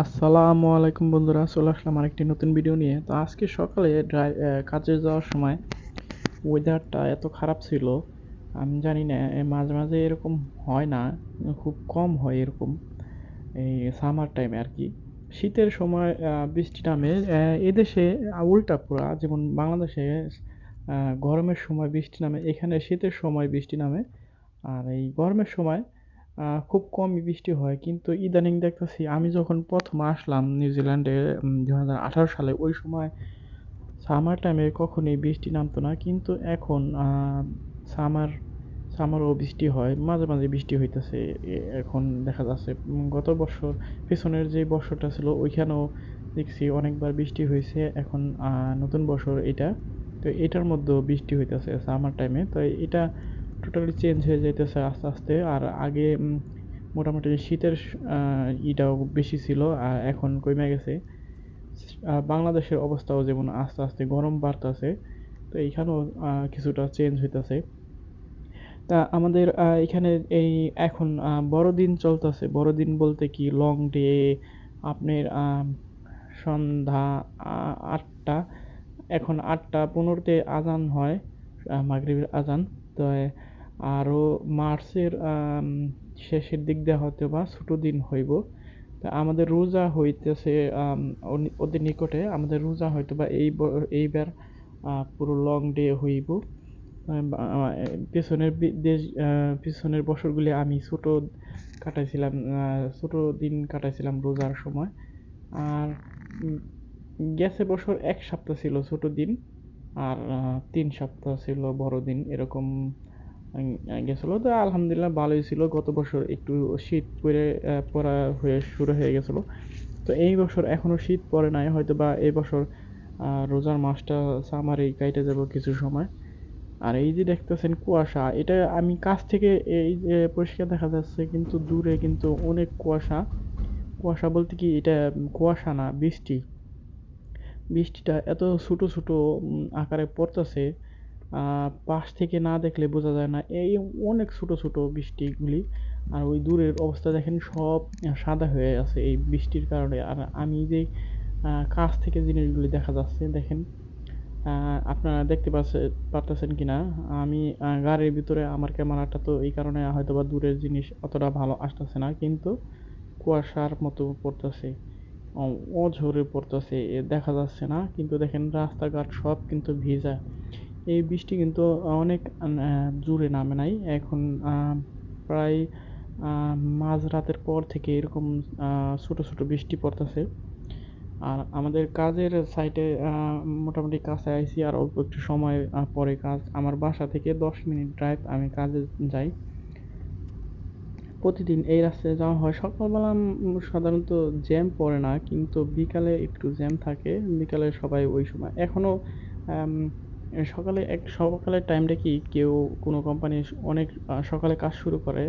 আসসালামু আলাইকুম বন্ধুরা, চলে আসলাম আরেকটি নতুন ভিডিও নিয়ে। তো আজকে সকালে ড্রাই কাজে যাওয়ার সময় ওয়েদারটা এত খারাপ ছিল, আমি জানি না মাঝে মাঝে এরকম হয় না, খুব কম হয় এরকম এই সামার টাইমে আর কি। শীতের সময় বৃষ্টি নামে এদেশে উল্টা পুরা, যেমন বাংলাদেশে গরমের সময় বৃষ্টি নামে, এখানে শীতের সময় বৃষ্টি নামে, আর এই গরমের সময় খুব কমই বৃষ্টি হয়। কিন্তু ইদানিং দেখতেছি আমি যখন প্রথম আসলাম নিউজিল্যান্ডে দু হাজার আঠারো সালে, ওই সময় সামার টাইমে কখনোই বৃষ্টি নামতো না। কিন্তু এখন সামার সামারও বৃষ্টি হয়, মাঝে মাঝে বৃষ্টি হইতেছে। এখন দেখা যাচ্ছে গত বছর পেছনের যে বছরটা ছিল, ওইখানেও দেখছি অনেকবার বৃষ্টি হয়েছে এখন নতুন বছর এটা। তো এটার মধ্যেও বৃষ্টি হইতেছে সামার টাইমে তো এটা টোটালি চেঞ্জ হয়ে যাইতেছে আস্তে আস্তে। আর আগে মোটামুটি শীতের ইটাও বেশি ছিল, আর এখন কমে গেছে। বাংলাদেশের অবস্থাও যেমন আস্তে আস্তে গরম বাড়তেছে, তো এইখানেও কিছুটা চেঞ্জ হইতেছে। তা আমাদের এখানে এই এখন বড়দিন চলতেছে। বড়দিন বলতে কি লং ডে আপনার সন্ধ্যা আটটা। এখন আটটা পনেরোতে আজান হয় মাগরিবের আজান। তো আরও মার্চের শেষের দিক দিয়ে হয়তো বা ছোটো দিন হইব। তা আমাদের রোজা হইতেছে ওদের নিকটে আমাদের রোজা হয়তো বা এই এইবার পুরো লং ডে হইব। পেছনের দেশ পেছনের বছরগুলি আমি ছোট কাটাইছিলাম ছোট দিন কাটাইছিলাম রোজার সময়। আর গেছে বছর এক সপ্তাহ ছিল ছোট দিন, আর তিন সপ্তাহ ছিল বড় দিন, এরকম গেছিল তো, আলহামদুলিল্লাহ ভালোই ছিল। গত বছর একটু শীত পড়ে পড়া হয়ে শুরু হয়ে গেছিল। তো এই বছর এখনও শীত পড়ে নাই হয়তো বা এই বছর রোজার মাসটা সামারেই কাইটে যাব কিছু সময়। আর এই যে দেখতেছেন কুয়াশা, এটা আমি কাছ থেকে এই যে পরিষ্কার দেখা যাচ্ছে, কিন্তু দূরে কিন্তু অনেক কুয়াশা। কুয়াশা বলতে কি, এটা কুয়াশা না, বৃষ্টি। বৃষ্টিটা এত ছোট ছোট আকারে পড়তেছে। পাশ থেকে না দেখলে বোঝা যায় না। এই অনেক ছোট ছোট বৃষ্টিগুলি আর ওই দূরের অবস্থা দেখেন সব সাদা হয়ে আছে এই বৃষ্টির কারণে। আর আমি যে কাছ থেকে জিনিসগুলি দেখা যাচ্ছে, দেখেন আপনারা দেখতে পাচ্ছে পারতেছেন কিনা? আমি গাড়ির ভিতরে আমার ক্যামেরাটা তো এই কারণে হয়তো বা দূরের জিনিস অতটা ভালো আসতেছে না, কিন্তু কুয়াশার মতো পড়তেছে অঝরে পড়তেছে দেখা যাচ্ছে না। কিন্তু দেখেন রাস্তাঘাট সব কিন্তু ভিজা। এই বৃষ্টি কিন্তু অনেক জোরে নামে নাই। এখন প্রায় মাঝরাতের পর থেকে এরকম ছোট ছোট বৃষ্টি পড়তেছে। আর আমাদের কাজের সাইটে মোটামুটি কাছে আইছি আর অল্প একটু সময় পরে কাজ। আমার বাসা থেকে দশ মিনিট ড্রাইভ আমি কাজে যাই। প্রতিদিন এই রাস্তায় যাওয়া হয়। সকালবেলা সাধারণত জ্যাম পড়ে না, কিন্তু বিকালে একটু জ্যাম থাকে। বিকালে সবাই ওই সময়। এখনও সকালে এক সকালের টাইমটা কি কেউ কোনো কোম্পানি অনেক সকালে কাজ শুরু করে।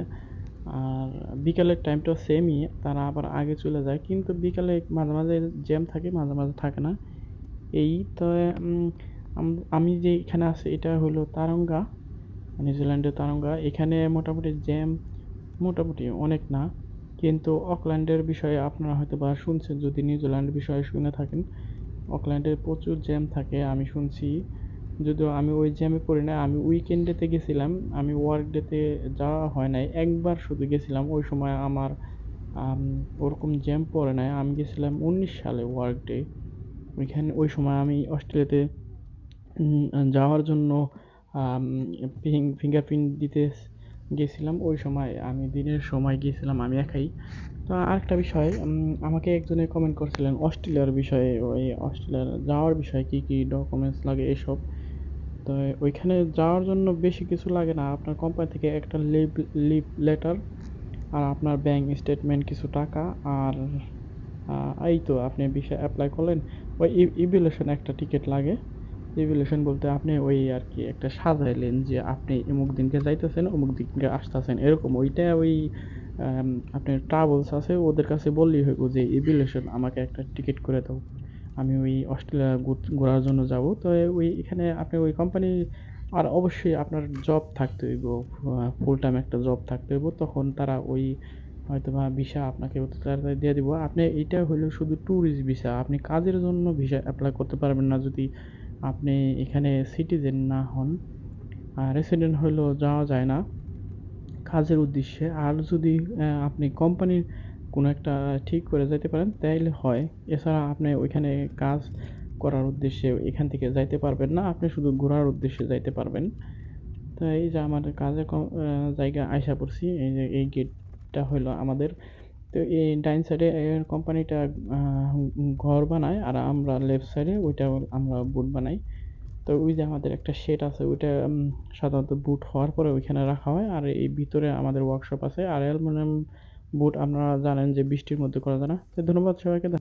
আর বিকালের টাইমটাও সেমই তারা আবার আগে চলে যায়। কিন্তু বিকালে মাঝে মাঝে জ্যাম থাকে, মাঝে মাঝে থাকে না। এই তো আমি যে এখানে আছি, এটা হলো তারঙ্গা, নিউজিল্যান্ডের তারঙ্গা। এখানে মোটামুটি জ্যাম মোটামুটি অনেক না। কিন্তু অকল্যান্ডের বিষয়ে আপনারা হয়তো বা শুনছেন, যদি নিউজিল্যান্ড বিষয়ে শুনে থাকেন। অকল্যান্ডে প্রচুর জ্যাম থাকে, আমি শুনছি। যদিও আমি ওই জ্যামে পড়ি না, আমি উইকেন্ডেতে গেছিলাম, আমি ওয়ার্ক ডেতে যাওয়া হয় নাই, একবার শুধু গেছিলাম, ওই সময় আমার ওরকম জ্যাম পড়ে নাই, আমি গেছিলাম উনিশ সালে ওয়ার্ক ডে ওইখানে ওই সময় আমি অস্ট্রেলিয়াতে যাওয়ার জন্য ফিঙ্গারপ্রিন্ট দিতে গেছিলাম, ওই সময় আমি দিনের সময় গিয়েছিলাম, আমি একাই। তো আরেকটা বিষয় আমাকে একজনে কমেন্ট করছিলেন অস্ট্রেলিয়ার বিষয়ে, ওই অস্ট্রেলিয়ার যাওয়ার বিষয়ে কী কী ডকুমেন্টস লাগে এসব? তো ওইখানে যাওয়ার জন্য বেশি কিছু লাগে না, আপনার কোম্পানি থেকে একটা লিভ লিভ লেটার আর আপনার ব্যাংক স্টেটমেন্ট কিছু টাকা, আর এই তো আপনি বিষয় অ্যাপ্লাই করলেন, ওই ইভ্যালুয়েশন একটা টিকিট লাগে। ইভ্যালুয়েশন বলতে আপনি ওই আর কি একটা সাজাইলেন যে আপনি অমুক দিনকে যাইতেছেন, অমুক দিনকে আসতেছেন। এরকম ওইটা ওই আপনার ট্রাভেলস আছে, ওদের কাছে বললেই হইব যে ইভ্যালুয়েশন আমাকে একটা টিকিট করে দাও। আমি ওই অস্ট্রেলিয়া ঘোরার জন্য যাব। তো ওই, এখানে আপনি ওই কোম্পানি আর অবশ্যই আপনার জব থাকতে হইব ফুল টাইম একটা জব থাকতে হইব। তখন তারা ওই হয়তো বা ভিসা আপনাকে অতি তাড়াতাড়ি দিয়ে দিব। আপনি এটা হলো শুধু ট্যুরিস্ট ভিসা আপনি কাজের জন্য ভিসা অ্যাপ্লাই করতে পারবেন না যদি আপনি এখানে সিটিজেন না হন রেসিডেন্ট হইলেও যাওয়া যায় না। কাজের উদ্দেশ্যে আর যদি আপনি কোম্পানির কোনো একটা ঠিক করে যেতে পারেন, তাইলে হয়। এছাড়া আপনি ওইখানে কাজ করার উদ্দেশ্যে এখান থেকে যাইতে পারবেন না, আপনি শুধু ঘোরার উদ্দেশ্যে যাইতে পারবেন। তো এই যে আমাদের কাজের জায়গা আয়সা পড়ছি, এই যে এই গেটটা হলো আমাদের। তো এই ডাইন সাইডে কোম্পানিটা ঘর বানায় আর আমরা লেফট সাইডে ওইটা আমরা বুট বানাই। তো ওই যে আমাদের একটা শেড আছে, ওইটা সাধারণত বুট হওয়ার পরে ওইখানে রাখা হয়। আর এই ভিতরে আমাদের ওয়ার্কশপ আছে। আর অ্যালমিনিয়াম বুট আপনারা জানেন যে বৃষ্টির মধ্যে করা যায় না। তো ধন্যবাদ সবাইকে।